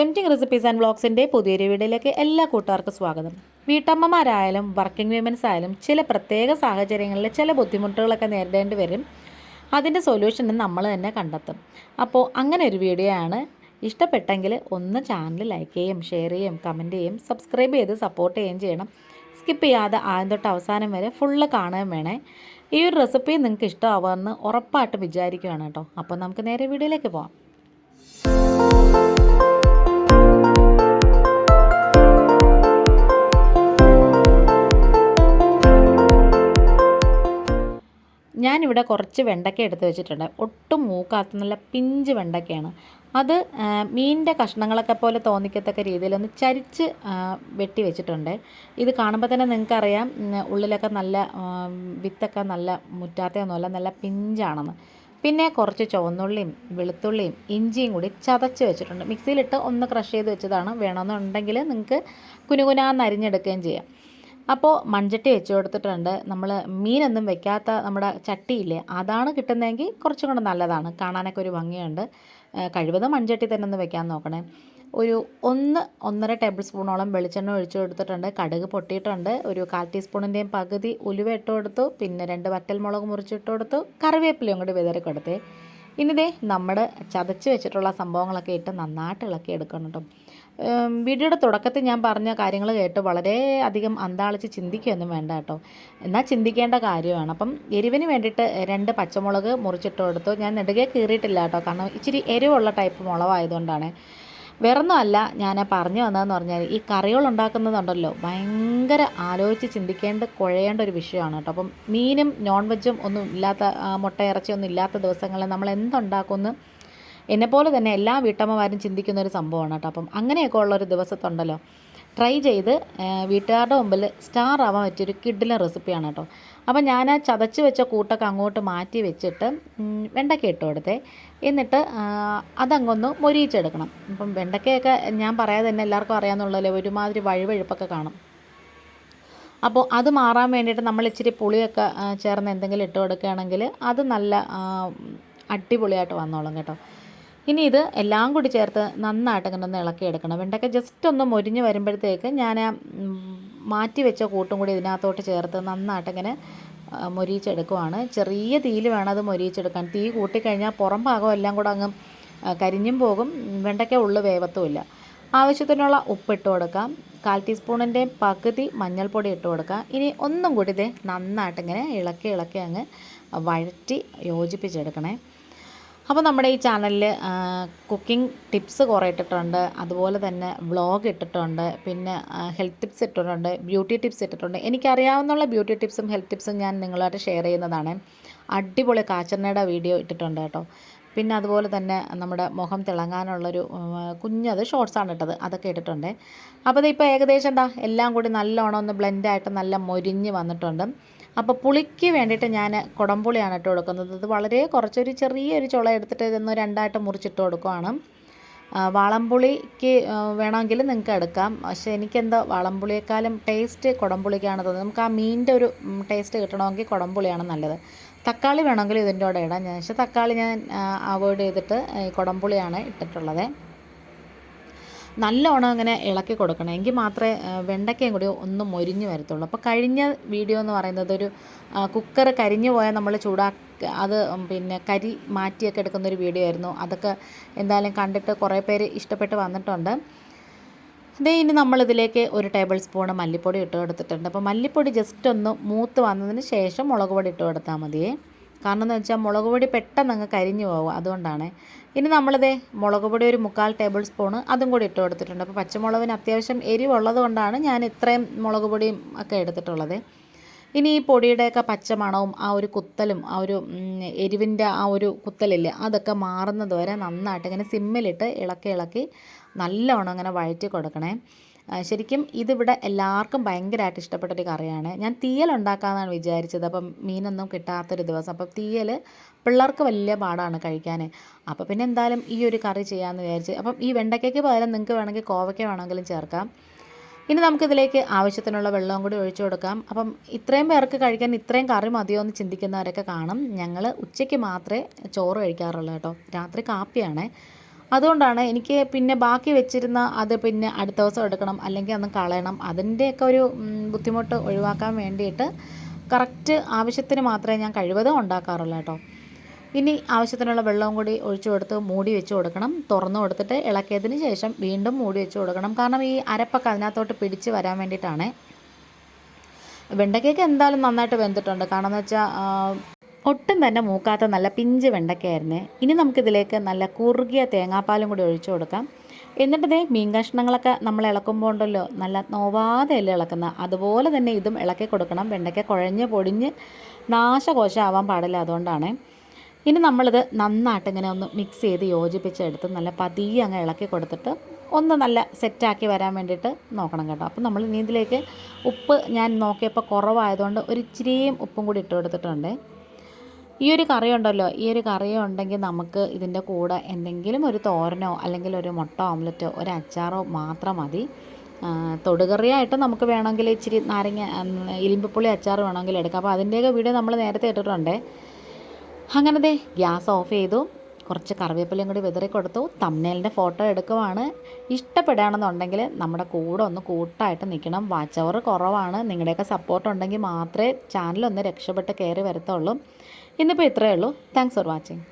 Tempting recipes and വ്ളോഗ്സിന്റെ പുതിയൊരു വീഡിയോയിലേക്ക് എല്ലാ കൂട്ടുകാർക്കും സ്വാഗതം. വീട്ടമ്മമാരായാലും വർക്കിംഗ് വിമൻസ് ആയാലും ചില പ്രത്യേക സാഹചര്യങ്ങളിൽ ചില ബുദ്ധിമുട്ടുകളൊക്കെ നേരിടേണ്ടി വരും. അതിന്റെ സൊല്യൂഷൻ നമ്മൾ തന്നെ കണ്ടെത്തും. അപ്പോൾ അങ്ങനെ ഒരു വീഡിയോ ആണ്. ഇഷ്ടപ്പെട്ടെങ്കിൽ ഒന്ന് ചാനൽ ലൈക്ക് ചെയ്യും ഷെയർ ചെയ്യും കമന്റ് ചെയ്യും സബ്സ്ക്രൈബ് ചെയ്ത് സപ്പോർട്ട് ചെയ്യുകയും ചെയ്യണം. സ്കിപ്പ് ചെയ്യാതെ ആദ്യം തൊട്ട് അവസാനം വരെ ഫുള്ള് കാണുകയും വേണേ. ഈ ഒരു റെസിപ്പി നിങ്ങൾക്ക് ഇഷ്ടമാവുമെന്ന് ഉറപ്പായിട്ട് വിചാരിക്കുകയാണ് കേട്ടോ. അപ്പോൾ നമുക്ക് നേരെ വീഡിയോയിലേക്ക് പോകാം ഞാനിവിടെ കുറച്ച് വെണ്ടയ്ക്ക എടുത്ത് വെച്ചിട്ടുണ്ട്. ഒട്ടും മൂക്കാത്ത നല്ല പിഞ്ച് വെണ്ടയ്ക്കയാണ്. അത് മീനിന്റെ കഷ്ണങ്ങളൊക്കെ പോലെ തോന്നിക്കത്തക്ക രീതിയിൽ ഒന്ന് ചരിച്ച് വെട്ടി വെച്ചിട്ടുണ്ട്. ഇത് കാണുമ്പോൾ തന്നെ നിങ്ങൾക്കറിയാം ഉള്ളിലൊക്കെ നല്ല വിത്തൊക്കെ നല്ല മുറ്റാത്തയൊന്നുമല്ല നല്ല പിഞ്ചാണെന്ന്. പിന്നെ കുറച്ച് ചുവന്നുള്ളിയും വെളുത്തുള്ളിയും ഇഞ്ചിയും കൂടി ചതച്ച് വെച്ചിട്ടുണ്ട്. മിക്സിയിലിട്ട് ഒന്ന് ക്രഷ് ചെയ്ത് വെച്ചതാണ്. വേണമെന്നുണ്ടെങ്കിൽ നിങ്ങൾക്ക് കുനുകുനാന്ന് അരിഞ്ഞെടുക്കുകയും ചെയ്യാം. അപ്പോൾ മൺചട്ടി വെച്ച് കൊടുത്തിട്ടുണ്ട്. നമ്മൾ മീനൊന്നും വെക്കാത്ത നമ്മുടെ ചട്ടിയില്ലേ അതാണ് കിട്ടുന്നതെങ്കിൽ കുറച്ചും കൂടെ നല്ലതാണ്. കാണാനൊക്കെ ഒരു ഭംഗിയുണ്ട്. കഴിവതും മൺചട്ടി തന്നെ ഒന്ന് വെക്കാൻ നോക്കണേ. ഒരു ഒന്ന് ഒന്നര ടേബിൾ സ്പൂണോളം വെളിച്ചെണ്ണ ഒഴിച്ചു കൊടുത്തിട്ടുണ്ട്. കടുക് പൊട്ടിയിട്ടുണ്ട്. ഒരു കാൽ ടീസ്പൂണിന്റെയും പകുതി ഉലുവ ഇട്ട് കൊടുത്തു. പിന്നെ രണ്ട് വറ്റൽമുളക് മുറിച്ചിട്ട് കൊടുത്തു. കറിവേപ്പിലയും കൂടി വിതറി കൊടുത്തേ. ഇനി ദേ നമ്മുടെ ചതച്ച് വെച്ചിട്ടുള്ള സംഭവങ്ങളൊക്കെ ഇട്ട് നന്നായിട്ട് ഇളക്കി എടുക്കണം കേട്ടോ. വീഡിയോയുടെ തുടക്കത്തിൽ ഞാൻ പറഞ്ഞ കാര്യങ്ങൾ കേട്ട് വളരെ അധികം അന്താളിച്ച് ചിന്തിക്കുകയൊന്നും വേണ്ട കേട്ടോ. എന്നാൽ ചിന്തിക്കേണ്ട കാര്യമാണ്. അപ്പം എരിവിന് വേണ്ടിയിട്ട് രണ്ട് പച്ചമുളക് മുറിച്ചിട്ട് കൊടുത്തു. ഞാൻ നെടുകെ കീറിയിട്ടില്ല കേട്ടോ. കാരണം ഇച്ചിരി എരിവുള്ള ടൈപ്പ് മുളവായതുകൊണ്ടാണ്. വേറൊന്നുമല്ല ഞാൻ പറഞ്ഞു വന്നതെന്ന് പറഞ്ഞാൽ ഈ കറികൾ ഉണ്ടാക്കുന്നതുണ്ടല്ലോ. ഭയങ്കര ആലോചിച്ച് ചിന്തിക്കേണ്ട കുഴയേണ്ട ഒരു വിഷയമാണ് കേട്ടോ. അപ്പം മീനും നോൺ വെജും ഒന്നും ഇല്ലാത്ത മുട്ട ഇറച്ചിയൊന്നും ഇല്ലാത്ത ദിവസങ്ങളിൽ നമ്മൾ എന്തുണ്ടാക്കുമെന്ന് എന്നെപ്പോലെ തന്നെ എല്ലാ വീട്ടമ്മമാരും ചിന്തിക്കുന്ന ഒരു സംഭവമാണ് കേട്ടോ. അപ്പം അങ്ങനെയൊക്കെ ഉള്ളൊരു ദിവസത്തുണ്ടല്ലോ. ട്രൈ ചെയ്ത് വീട്ടുകാരുടെ മുമ്പിൽ സ്റ്റാർ ആവാൻ പറ്റിയൊരു കിഡിലെ റെസിപ്പിയാണ് കേട്ടോ. അപ്പം ഞാൻ ആ ചതച്ച് വെച്ച കൂട്ടൊക്കെ അങ്ങോട്ട് മാറ്റി വെച്ചിട്ട് വെണ്ടയ്ക്ക ഇട്ട് കൊടുത്തേ എന്നിട്ട് അതങ്ങൊന്ന് മൊരിയിച്ചെടുക്കണം. അപ്പം വെണ്ടയ്ക്കയൊക്കെ ഞാൻ പറയാതെ തന്നെ എല്ലാവർക്കും അറിയാമെന്നുള്ളതല്ലേ ഒരുമാതിരി വഴുവഴുപ്പൊക്കെ കാണും. അപ്പോൾ അത് മാറാൻ വേണ്ടിയിട്ട് നമ്മൾ ഇച്ചിരി പുളിയൊക്കെ ചേർന്ന് എന്തെങ്കിലും ഇട്ട് കൊടുക്കുകയാണെങ്കിൽ അത് നല്ല അടിപൊളിയായിട്ട് വന്നോളും കേട്ടോ. ഇനി ഇത് എല്ലാം കൂടി ചേർത്ത് നന്നായിട്ട് ഇങ്ങനെ ഒന്ന് ഇളക്കി എടുക്കണം. വെണ്ടയ്ക്ക ജസ്റ്റ് ഒന്ന് മൊരിഞ്ഞ് വരുമ്പോഴത്തേക്ക് ഞാൻ മാറ്റി വെച്ച കൂട്ടും കൂടി ഇതിനകത്തോട്ട് ചേർത്ത് നന്നായിട്ട് ഇങ്ങനെ മൊരിയിച്ചെടുക്കുവാണ്. ചെറിയ തീയിൽ വേണം അത് മൊരിയിച്ചെടുക്കാൻ. തീ കൂട്ടിക്കഴിഞ്ഞാൽ പുറം ഭാഗം എല്ലാം കൂടെ അങ്ങ് കരിഞ്ഞും പോകും. വെണ്ടയ്ക്ക ഉള്ളു വേവത്തുമില്ല ആവശ്യത്തിനുള്ള ഉപ്പിട്ട് കൊടുക്കാം. കാൽ ടീസ്പൂണിന്റെ പകുതി മഞ്ഞൾപ്പൊടി ഇട്ട് കൊടുക്കാം. ഇനി ഒന്നും കൂടി ഇത് നന്നായിട്ട് ഇങ്ങനെ ഇളക്കി ഇളക്കി അങ്ങ് വഴറ്റി യോജിപ്പിച്ചെടുക്കണേ. അപ്പോൾ നമ്മുടെ ഈ ചാനലിൽ കുക്കിംഗ് ടിപ്സ് കുറേ ഇട്ടിട്ടുണ്ട്. അതുപോലെ തന്നെ വ്ളോഗ് ഇട്ടിട്ടുണ്ട്. പിന്നെ ഹെൽത്ത് ടിപ്സ് ഇട്ടിട്ടുണ്ട്. ബ്യൂട്ടി ടിപ്സ് ഇട്ടിട്ടുണ്ട്. എനിക്കറിയാവുന്ന ബ്യൂട്ടി ടിപ്സും ഹെൽത്ത് ടിപ്സും ഞാൻ നിങ്ങളായിട്ട് ഷെയർ ചെയ്യുന്നതാണ്. അടിപൊളി കാച്ചെണ്ണയുടെ വീഡിയോ ഇട്ടിട്ടുണ്ട് കേട്ടോ. പിന്നെ അതുപോലെ തന്നെ നമ്മുടെ മുഖം തിളങ്ങാനുള്ളൊരു കുഞ്ഞത് ഷോർട്സാണ് ഇട്ടത്. അതൊക്കെ ഇട്ടിട്ടുണ്ട്. അപ്പോൾ ഇതിപ്പോൾ ഏകദേശം എന്താ എല്ലാം കൂടി നല്ലോണം ഒന്ന് ബ്ലെൻഡായിട്ട് നല്ല മൊരിഞ്ഞ് വന്നിട്ടുണ്ട്. അപ്പോൾ പുളിക്ക് വേണ്ടിയിട്ട് ഞാൻ കുടംപുളിയാണ് ഇട്ട് കൊടുക്കുന്നത്. ഇത് വളരെ കുറച്ചൊരു ചെറിയൊരു ചുള എടുത്തിട്ട് ഇതൊന്ന് രണ്ടായിട്ട് മുറിച്ചിട്ട് കൊടുക്കുവാണ്. വളംപുളിക്ക് വേണമെങ്കിൽ നിങ്ങൾക്ക് എടുക്കാം. പക്ഷേ എനിക്കെന്തോ വാളംപുളിയേക്കാളും ടേസ്റ്റ് കുടംപുളിക്കാണ് തോന്നുന്നത്. നമുക്ക് ആ മീനിന്റെ ഒരു ടേസ്റ്റ് കിട്ടണമെങ്കിൽ കുടംപുളിയാണ് നല്ലത്. തക്കാളി വേണമെങ്കിൽ ഇതിന്റെ കൂടെ ഇടാം. ഞാൻ പക്ഷേ തക്കാളി ഞാൻ അവോയ്ഡ് ചെയ്തിട്ട് കുടംപുളിയാണ് ഇട്ടിട്ടുള്ളത്. നല്ലോണം അങ്ങനെ ഇളക്കി കൊടുക്കണം. എങ്കിൽ മാത്രമേ വെണ്ടയ്ക്കയും കൂടി ഒന്ന് മൊരിഞ്ഞ് വരത്തുള്ളൂ. അപ്പോൾ കഴിഞ്ഞ വീഡിയോ എന്ന് പറയുന്നത് ഒരു കുക്കർ കരിഞ്ഞു പോയാൽ നമ്മൾ ചൂടാ അത് പിന്നെ കരി മാറ്റിയൊക്കെ എടുക്കുന്ന ഒരു വീഡിയോ ആയിരുന്നു. അതൊക്കെ എന്തായാലും കണ്ടിട്ട് കുറേ പേര് ഇഷ്ടപ്പെട്ട് വന്നിട്ടുണ്ട്. ദേ ഇനി നമ്മളിതിലേക്ക് ഒരു ടേബിൾ സ്പൂൺ മല്ലിപ്പൊടി ഇട്ട് കൊടുത്തിട്ടുണ്ട്. അപ്പോൾ മല്ലിപ്പൊടി ജസ്റ്റ് ഒന്ന് മൂത്ത് വന്നതിന് ശേഷം മുളക് പൊടി ഇട്ട് കൊടുത്താൽ മതിയേ. കാരണം എന്ന് വെച്ചാൽ മുളക് പൊടി പെട്ടെന്ന് അങ്ങ് കരിഞ്ഞു പോകും. അതുകൊണ്ടാണ്. ഇനി നമ്മളിതേ മുളക് പൊടി ഒരു മുക്കാൽ ടേബിൾ സ്പൂണ് അതും കൂടി ഇട്ട് കൊടുത്തിട്ടുണ്ട്. അപ്പോൾ പച്ചമുളകിന് അത്യാവശ്യം എരിവുള്ളത് കൊണ്ടാണ് ഞാൻ ഇത്രയും മുളക് പൊടിയും ഒക്കെ എടുത്തിട്ടുള്ളത്. ഇനി ഈ പൊടിയുടെയൊക്കെ പച്ചമണവും ആ ഒരു കുത്തലും ആ ഒരു എരിവിന്റെ ആ ഒരു കുത്തലില്ലേ അതൊക്കെ മാറുന്നത് വരെ നന്നായിട്ട് ഇങ്ങനെ സിമ്മിലിട്ട് ഇളക്കി ഇളക്കി നല്ലോണം ഇങ്ങനെ വഴറ്റി കൊടുക്കണേ. ശരിക്കും ഇതിവിടെ എല്ലാവർക്കും ഭയങ്കരമായിട്ട് ഇഷ്ടപ്പെട്ടൊരു കറിയാണ്. ഞാൻ തീയൽ ഉണ്ടാക്കാമെന്നാണ് വിചാരിച്ചത്. അപ്പം മീനൊന്നും കിട്ടാത്തൊരു ദിവസം. അപ്പം തീയൽ പിള്ളേർക്ക് വലിയ പാടാണ് കഴിക്കാൻ അപ്പോൾ പിന്നെ എന്തായാലും ഈ ഒരു കറി ചെയ്യാമെന്ന് വിചാരിച്ച് അപ്പം ഈ വെണ്ടയ്ക്കയ്ക്ക് പകരം നിങ്ങൾക്ക് വേണമെങ്കിൽ കോവയ്ക്ക വേണമെങ്കിലും ചേർക്കാം. ഇനി നമുക്കിതിലേക്ക് ആവശ്യത്തിനുള്ള വെള്ളവും കൂടി ഒഴിച്ചു കൊടുക്കാം. അപ്പം ഇത്രയും പേർക്ക് കഴിക്കാൻ ഇത്രയും കറി മതിയോ എന്ന് ചിന്തിക്കുന്നവരൊക്കെ കാണും. ഞങ്ങൾ ഉച്ചയ്ക്ക് മാത്രമേ ചോറ് കഴിക്കാറുള്ളൂ കേട്ടോ. രാത്രി കാപ്പിയാണ്. അതുകൊണ്ടാണ് എനിക്ക് പിന്നെ ബാക്കി വെച്ചിരുന്ന അത് പിന്നെ അടുത്ത ദിവസം എടുക്കണം അല്ലെങ്കിൽ അന്ന് കളയണം. അതിന്റെയൊക്കെ ഒരു ബുദ്ധിമുട്ട് ഒഴിവാക്കാൻ വേണ്ടിയിട്ട് കറക്റ്റ് ആവശ്യത്തിന് മാത്രമേ ഞാൻ കഴിവതും ഉണ്ടാക്കാറുള്ളൂ കേട്ടോ. ഇനി ആവശ്യത്തിനുള്ള വെള്ളവും കൂടി ഒഴിച്ചു കൊടുത്ത് മൂടി വെച്ച് കൊടുക്കണം. തുറന്നു കൊടുത്തിട്ട് ഇളക്കിയതിന് ശേഷം വീണ്ടും മൂടി വെച്ച് കൊടുക്കണം. കാരണം ഈ അരപ്പൊക്കെ അതിനകത്തോട്ട് പിടിച്ച് വരാൻ വേണ്ടിയിട്ടാണ്. വെണ്ടയ്ക്കൊക്കെ എന്തായാലും നന്നായിട്ട് വെന്തിട്ടുണ്ട്. കാരണം എന്ന് വെച്ചാൽ ഒട്ടും തന്നെ മൂക്കാത്ത നല്ല പിഞ്ച് വെണ്ടക്കയായിരുന്നു. ഇനി നമുക്കിതിലേക്ക് നല്ല കുറുകിയ തേങ്ങാപ്പാലും കൂടി ഒഴിച്ചു കൊടുക്കാം. എന്നിട്ട് ദേ മീൻ കഷ്ണങ്ങളൊക്കെ നമ്മൾ ഇളക്കുമ്പോൾ ഉണ്ടല്ലോ നല്ല നോവാതെ അല്ലേ ഇളക്കുന്ന? അതുപോലെ തന്നെ ഇതും ഇളക്കി കൊടുക്കണം. വെണ്ടയ്ക്ക കുഴഞ്ഞ് പൊടിഞ്ഞ് നാശകോശമാവാൻ പാടില്ല അതുകൊണ്ടാണ്. ഇനി നമ്മളിത് നന്നായിട്ട് ഇങ്ങനെ ഒന്ന് മിക്സ് ചെയ്ത് യോജിപ്പിച്ചെടുത്ത് നല്ല പതിയെ അങ്ങ് ഇളക്കി കൊടുത്തിട്ട് ഒന്ന് നല്ല സെറ്റാക്കി വരാൻ വേണ്ടിയിട്ട് നോക്കണം കേട്ടോ. അപ്പോൾ നമ്മൾ ഇനി ഇതിലേക്ക് ഉപ്പ് ഞാൻ നോക്കിയപ്പോൾ കുറവായതുകൊണ്ട് ഒരു ഇച്ചിരിയും ഉപ്പും കൂടി ഇട്ട് കൊടുത്തിട്ടുണ്ട്. ഈ ഒരു കറി ഉണ്ടല്ലോ ഈ ഒരു കറി ഉണ്ടെങ്കിൽ നമുക്ക് ഇതിന്റെ കൂടെ എന്തെങ്കിലും ഒരു തോരനോ അല്ലെങ്കിൽ ഒരു മുട്ട ഓംലറ്റോ ഒരു അച്ചാറോ മാത്രം മതി. തൊടുകറിയായിട്ട് നമുക്ക് വേണമെങ്കിൽ ഇച്ചിരി നാരങ്ങ ഉം, അച്ചാർ വേണമെങ്കിൽ എടുക്കാം. അപ്പോൾ അതിന്റെയൊക്കെ വീഡിയോ നമ്മൾ നേരത്തെ ഇട്ടിട്ടുണ്ട്. അങ്ങനത്തെ ഗ്യാസ് ഓഫ് ചെയ്തു. കുറച്ച് കറിവേപ്പിലയും കൂടി വിതറി കൊടുത്തു. തമ്മനേലിന്റെ ഫോട്ടോ എടുക്കുവാണ്. ഇഷ്ടപ്പെടുകയാണെന്നുണ്ടെങ്കിൽ നമ്മുടെ കൂടെ ഒന്ന് കൂട്ടായിട്ട് നിൽക്കണം. വാച്ച് അവർ കുറവാണ്. നിങ്ങളുടെയൊക്കെ സപ്പോർട്ട് ഉണ്ടെങ്കിൽ മാത്രമേ ചാനലൊന്ന് രക്ഷപ്പെട്ട് കയറി വരത്തുള്ളൂ. ഇന്നിപ്പോൾ ഇത്രയേ ഉള്ളൂ. Thanks for watching